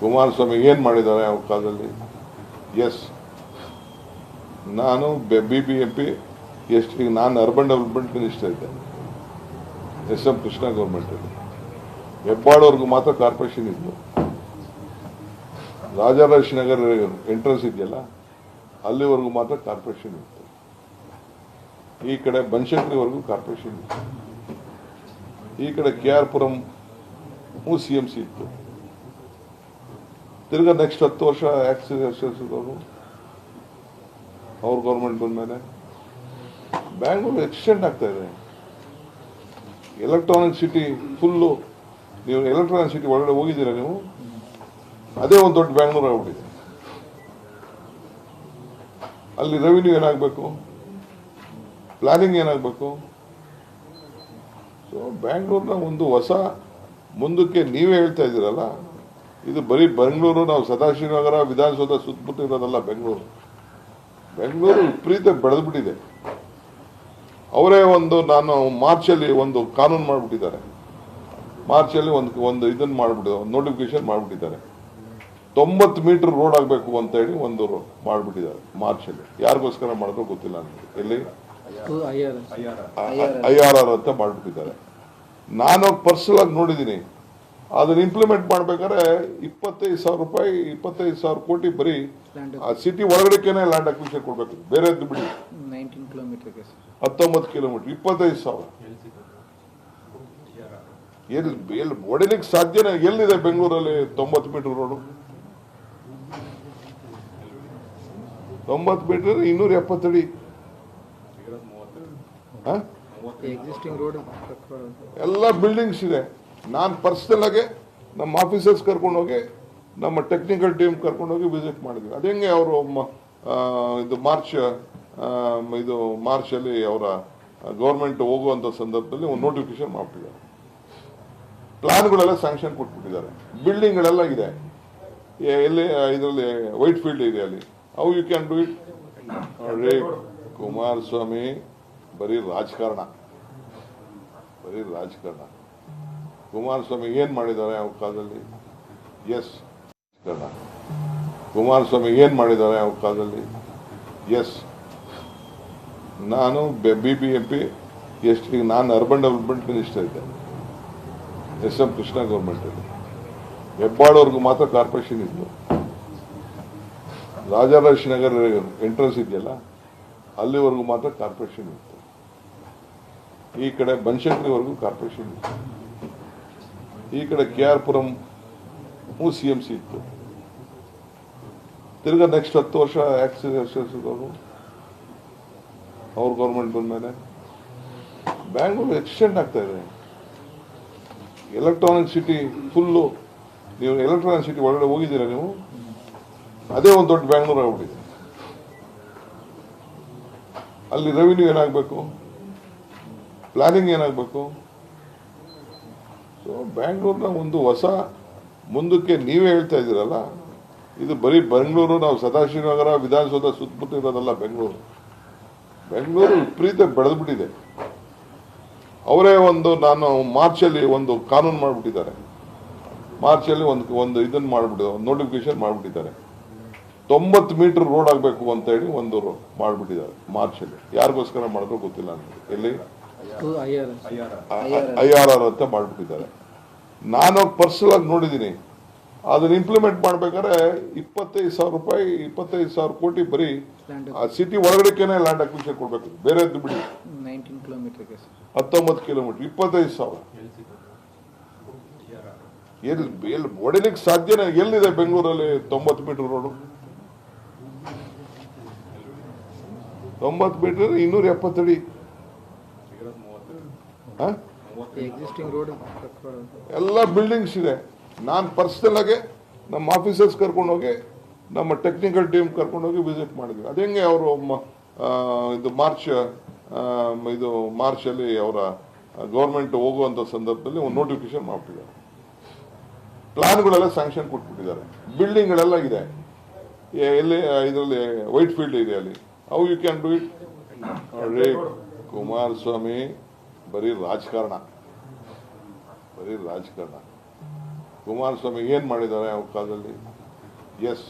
ಕುಮಾರಸ್ವಾಮಿ ಏನು ಮಾಡಿದ್ದಾರೆ ಅವ್ರ ಕಾಲದಲ್ಲಿ? ಎಸ್ ನಾನು ಬಿ ಬಿ ಎಂ ಪಿ ಎಷ್ಟು ಈಗ ನಾನು ಅರ್ಬನ್ ಡೆವಲಪ್ಮೆಂಟ್ ಮಿನಿಸ್ಟರ್ ಇದ್ದೆ. ಎಸ್ ಎಂ ಕೃಷ್ಣ ಗೌರ್ಮೆಂಟಲ್ಲಿ ಹೆಬ್ಬಾಳವ್ರಿಗೂ ಮಾತ್ರ ಕಾರ್ಪೊರೇಷನ್ ಇತ್ತು. ರಾಜಾರಾಜ್ ನಗರ್ ಎಂಟ್ರೆನ್ಸ್ ಇದೆಯಲ್ಲ, ಅಲ್ಲಿವರೆಗೂ ಮಾತ್ರ ಕಾರ್ಪೊರೇಷನ್ ಇತ್ತು. ಈ ಕಡೆ ಬನಶಂಕರಿವರೆಗೂ ಕಾರ್ಪೊರೇಷನ್ ಇತ್ತು. ಈ ಕಡೆ K R Puram C M C ಇತ್ತು. ತಿರ್ಗಾ ನೆಕ್ಸ್ಟ್ ಹತ್ತು ವರ್ಷ ಆಕ್ಸಿಡೆಂಟ್ದವರು ಅವ್ರ ಗೌರ್ಮೆಂಟ್ ಬಂದಮೇಲೆ ಬ್ಯಾಂಗ್ಳೂರು ಎಕ್ಸ್ಟೆಂಡ್ ಆಗ್ತಾ ಇದೆ. ಎಲೆಕ್ಟ್ರಾನಿಕ್ ಸಿಟಿ ಫುಲ್ಲು ನೀವು ಎಲೆಕ್ಟ್ರಾನಿಕ್ ಸಿಟಿ ಒಳಗಡೆ ಹೋಗಿದ್ದೀರಾ ನೀವು? ಅದೇ ಒಂದು ದೊಡ್ಡ ಬ್ಯಾಂಗ್ಳೂರು ಆಗ್ಬಿಟ್ಟಿದೆ. ಅಲ್ಲಿ ರೆವಿನ್ಯೂ ಏನಾಗಬೇಕು? ಪ್ಲಾನಿಂಗ್ ಏನಾಗಬೇಕು? ಸೊ ಬ್ಯಾಂಗ್ಳೂರ್ನ ಒಂದು ಹೊಸ ಮುಂದಕ್ಕೆ ನೀವೇ ಹೇಳ್ತಾ ಇದ್ದೀರಲ್ಲ? ಇದು ಬರೀ ಬೆಂಗಳೂರು ನಾವು ಸದಾಶಿವನಗರ ವಿಧಾನಸೌಧ ಸುತ್ತಮುತ್ತ ಇರೋದಲ್ಲ ಬೆಂಗಳೂರು. ಬೆಂಗಳೂರು ವಿಪರೀತ ಬೆಳೆದ್ಬಿಟ್ಟಿದೆ. ಅವರೇ ಒಂದು ನಾನು ಮಾರ್ಚಲ್ಲಿ ಒಂದು ಕಾನೂನು ಮಾಡಿಬಿಟ್ಟಿದ್ದಾರೆ. ಮಾರ್ಚಲ್ಲಿ ಒಂದು ಒಂದು ಇದನ್ನು ಮಾಡಿಬಿಟ್ಟಿದ್ದಾರೆ ಒಂದು ನೋಟಿಫಿಕೇಶನ್ ಮಾಡಿಬಿಟ್ಟಿದ್ದಾರೆ. ತೊಂಬತ್ತು ಮೀಟರ್ ರೋಡ್ ಆಗಬೇಕು ಅಂತ ಹೇಳಿ ಒಂದು ಮಾಡಿಬಿಟ್ಟಿದ್ದಾರೆ ಮಾರ್ಚಲ್ಲಿ. ಯಾರಿಗೋಸ್ಕರ ಮಾಡಿದ್ರು ಗೊತ್ತಿಲ್ಲ ಅಂತ ಎಲ್ಲಿ? ಐ ಆರ್ ಆರ್ ಅಂತ ಮಾಡಿಬಿಟ್ಟಿದ್ದಾರೆ. ನಾನು ಪರ್ಸನಲಾಗಿ ನೋಡಿದ್ದೀನಿ. ಅದನ್ನ ಇಂಪ್ಲಿಮೆಂಟ್ ಮಾಡ್ಬೇಕಾದ್ರೆ ಇಪ್ಪತ್ತೈದು ಸಾವಿರ ರೂಪಾಯಿ ಇಪ್ಪತ್ತೈದು ಸಾವಿರ ಕೋಟಿ ಬರೀ ಆ ಸಿಟಿ ಒಳಗಡೆಕೇನೆ ಲ್ಯಾಂಡ್ ಅಕ್ವಿಷನ್ ಕೊಡಬೇಕು. ಬೇರೆದ್ದು ಬಿಡಿ. ಹತ್ತೊಂಬತ್ತು ಕಿಲೋಮೀಟರ್ ಇಪ್ಪತ್ತೈದು ಸಾವಿರ. ಎಲ್ಲಿ ಎಲ್ಲಿ ಹೊಡಿಲಿಕ್ಕೆ ಸಾಧ್ಯನೇ ಎಲ್ಲಿದೆ ಬೆಂಗಳೂರಲ್ಲಿ ತೊಂಬತ್ತು ಮೀಟರ್ ರೋಡು ತೊಂಬತ್ತು ಮೀಟರ್ ಇನ್ನೂರ ಎಪ್ಪತ್ತಡಿ ಹಾಂ ಎಲ್ಲ ಬಿಲ್ಡಿಂಗ್ಸ್ ಇದೆ. ನಾನು ಪರ್ಸನಲ್ ಆಗಿ ನಮ್ಮ ಆಫೀಸರ್ಸ್ ಕರ್ಕೊಂಡೋಗಿ ನಮ್ಮ ಟೆಕ್ನಿಕಲ್ ಟೀಮ್ ಕರ್ಕೊಂಡೋಗಿ ವಿಸಿಟ್ ಮಾಡಿದ್ವಿ. ಅದು ಹೆಂಗೆ ಅವರು ಇದು ಮಾರ್ಚ್ ಇದು ಮಾರ್ಚಲ್ಲಿ ಅವರ ಗೌರ್ಮೆಂಟ್ ಹೋಗುವಂಥ ಸಂದರ್ಭದಲ್ಲಿ ಒಂದು ನೋಟಿಫಿಕೇಶನ್ ಮಾಡ್ಬಿಟ್ಟಿದ್ದಾರೆ. ಪ್ಲಾನ್ಗಳೆಲ್ಲ ಸ್ಯಾಂಕ್ಷನ್ ಕೊಟ್ಬಿಟ್ಟಿದ್ದಾರೆ. ಬಿಲ್ಡಿಂಗ್ಗಳೆಲ್ಲ ಇದೆ. ಎ- ಎಲ್ಲಿ ಇದರಲ್ಲಿ ವೈಟ್ ಫೀಲ್ಡ್ ಇದೆ ಅಲ್ಲಿ. How you can do it Kumaraswamy ಬರೀ ರಾಜಕಾರಣ. ಬರೀ ರಾಜಕಾರಣ. ಕುಮಾರಸ್ವಾಮಿ ಏನು ಮಾಡಿದ್ದಾರೆ ಅವ್ರ ಕಾಲದಲ್ಲಿ? ಎಸ್ ರಾಜಕಾರಣ. ಕುಮಾರಸ್ವಾಮಿ ಏನು ಮಾಡಿದ್ದಾರೆ ಅವ್ರ ಕಾಲದಲ್ಲಿ? ಎಸ್ ನಾನು ಬಿ ಬಿ ಎಂ ಪಿ ಈಗ ನಾನು ಅರ್ಬನ್ ಡೆವಲಪ್ಮೆಂಟ್ ಮಿನಿಸ್ಟರ್ ಇದ್ದೆ. ಎಸ್ ಎಂ ಕೃಷ್ಣ ಗೌರ್ಮೆಂಟಲ್ಲಿ ಹೆಬ್ಬಾಳವ್ರಿಗೂ ಮಾತ್ರ ಕಾರ್ಪೊರೇಷನ್ ಇತ್ತು ರಾಜಾರಾಜ್ ನಗರ್ ಎಂಟ್ರೆನ್ಸ್ ಇದೆಯಲ್ಲ, ಅಲ್ಲಿವರೆಗೂ ಮಾತ್ರ ಕಾರ್ಪೊರೇಷನ್ ಇತ್ತು. ಈ ಕಡೆ ಬನಶಂಕರಿವರೆಗೂ ಕಾರ್ಪೊರೇಷನ್ ಇತ್ತು. ಈ ಕಡೆ K R Puram C M C ಇತ್ತು. ತಿರ್ಗಾ ನೆಕ್ಸ್ಟ್ ಹತ್ತು ವರ್ಷ ಆಕ್ಸಿಡೆಂಟ್ದವರು ಅವ್ರ ಗೌರ್ಮೆಂಟ್ ಬಂದಮೇಲೆ ಬ್ಯಾಂಗ್ಳೂರು ಎಕ್ಸ್ಟೆಂಡ್ ಆಗ್ತಾ ಇದೆ. ಎಲೆಕ್ಟ್ರಾನಿಕ್ ಸಿಟಿ ಫುಲ್ಲು ನೀವು ಎಲೆಕ್ಟ್ರಾನಿಕ್ ಸಿಟಿ ಒಳಗಡೆ ಹೋಗಿದ್ದೀರಾ ನೀವು? ಅದೇ ಒಂದು ದೊಡ್ಡ ಬ್ಯಾಂಗ್ಳೂರು ಆಗ್ಬಿಟ್ಟಿದೆ. ಅಲ್ಲಿ ರೆವಿನ್ಯೂ ಏನಾಗಬೇಕು? ಪ್ಲಾನಿಂಗ್ ಏನಾಗಬೇಕು? ಸೊ ಬ್ಯಾಂಗ್ಳೂರ್ನ ಒಂದು ಹೊಸ ಮುಂದಕ್ಕೆ ನೀವೇ ಹೇಳ್ತಾ ಇದ್ದೀರಲ್ಲ, ಇದು ಬರೀ ಬೆಂಗಳೂರು ನಾವು ಸದಾಶಿವನಗರ ವಿಧಾನಸೌಧ ಸುತ್ತಮುತ್ತ ಇರೋದಲ್ಲ ಬೆಂಗಳೂರು ಬೆಂಗಳೂರು ವಿಪರೀತ ಬೆಳೆದ್ಬಿಟ್ಟಿದೆ. ಅವರೇ ಒಂದು ನಾನು ಮಾರ್ಚಲ್ಲಿ ಒಂದು ಕಾನೂನು ಮಾಡಿಬಿಟ್ಟಿದ್ದಾರೆ. ಮಾರ್ಚಲ್ಲಿ ಒಂದು ಒಂದು ಇದನ್ನು ಮಾಡಿಬಿಟ್ಟಿದೆ ಒಂದು ನೋಟಿಫಿಕೇಶನ್ ಮಾಡಿಬಿಟ್ಟಿದ್ದಾರೆ. ತೊಂಬತ್ತು ಮೀಟರ್ ರೋಡ್ ಆಗಬೇಕು ಅಂತ ಹೇಳಿ ಒಂದು ಮಾಡಿಬಿಟ್ಟಿದ್ದಾರೆ ಮಾರ್ಚಲ್ಲಿ. ಯಾರಿಗೋಸ್ಕರ ಮಾಡಿದ್ರು ಗೊತ್ತಿಲ್ಲ ನನಗೆ. ಎಲ್ಲಿ? ಐ ಆರ್ ಆರ್ ಅಂತ ಮಾಡಿಬಿಟ್ಟಿದ್ದಾರೆ. ನಾನು ಪರ್ಸನಲ್ ಆಗಿ ನೋಡಿದ್ದೀನಿ ಅದನ್ನ ಇಂಪ್ಲಿಮೆಂಟ್ ಮಾಡ್ಬೇಕಾದ್ರೆ ಇಪ್ಪತ್ತೈದು ಸಾವಿರ ರೂಪಾಯಿ ಇಪ್ಪತ್ತೈದು ಸಾವಿರ ಕೋಟಿ ಬರೀ ಆ ಸಿಟಿ ಒಳಗಡೆಕೇನೆ ಲ್ಯಾಂಡ್ ಅಕ್ವಿಷನ್ ಕೊಡ್ಬೇಕು. ಬೇರೆದ್ದು ಬಿಡಿ. ಹತ್ತೊಂಬತ್ತು ಕಿಲೋಮೀಟರ್ ಇಪ್ಪತ್ತೈದು ಸಾವಿರ. ಎಲ್ಲಿ ಎಲ್ಲಿ ಹೊಡಿಲಿಕ್ಕೆ ಸಾಧ್ಯನೇ ಎಲ್ಲಿದೆ ಬೆಂಗಳೂರಲ್ಲಿ ತೊಂಬತ್ತು ಮೀಟರ್ ರೋಡು ತೊಂಬತ್ತು ಮೀಟರ್ ಇನ್ನೂರ ಎಪ್ಪತ್ತಡಿ ಎಲ್ಲ ಬಿಲ್ಡಿಂಗ್ಸ್ ಇದೆ. ನಾನು ಪರ್ಸನಲ್ ಆಗಿ ನಮ್ಮ ಆಫೀಸರ್ಸ್ ಕರ್ಕೊಂಡೋಗಿ ನಮ್ಮ ಟೆಕ್ನಿಕಲ್ ಟೀಮ್ ಕರ್ಕೊಂಡೋಗಿ ವಿಸಿಟ್ ಮಾಡಿದ್ವಿ. ಅದು ಹೆಂಗೆ ಅವರು ಇದು ಮಾರ್ಚ್ ಇದು ಮಾರ್ಚಲ್ಲಿ ಅವರ ಗೌರ್ಮೆಂಟ್ ಹೋಗುವಂಥ ಸಂದರ್ಭದಲ್ಲಿ ಒಂದು ನೋಟಿಫಿಕೇಶನ್ ಮಾಡ್ಬಿಟ್ಟಿದ್ದಾರೆ. ಪ್ಲಾನ್ಗಳೆಲ್ಲ ಸ್ಯಾಂಕ್ಷನ್ ಕೊಟ್ಬಿಟ್ಟಿದ್ದಾರೆ. ಬಿಲ್ಡಿಂಗ್ಗಳೆಲ್ಲ ಇದೆ. ಎ- ಎಲ್ಲಿ ಇದರಲ್ಲಿ ವೈಟ್ ಫೀಲ್ಡ್ ಇದೆ ಅಲ್ಲಿ. How you can do it ನೋಡ್ರಿ ಕುಮಾರಸ್ವಾಮಿ ಬರೀ ರಾಜಕಾರಣ. ಬರೀ ರಾಜಕಾರಣ. ಕುಮಾರಸ್ವಾಮಿ ಏನು ಮಾಡಿದ್ದಾರೆ ಅವ್ರ ಕಾಲದಲ್ಲಿ ಎಸ್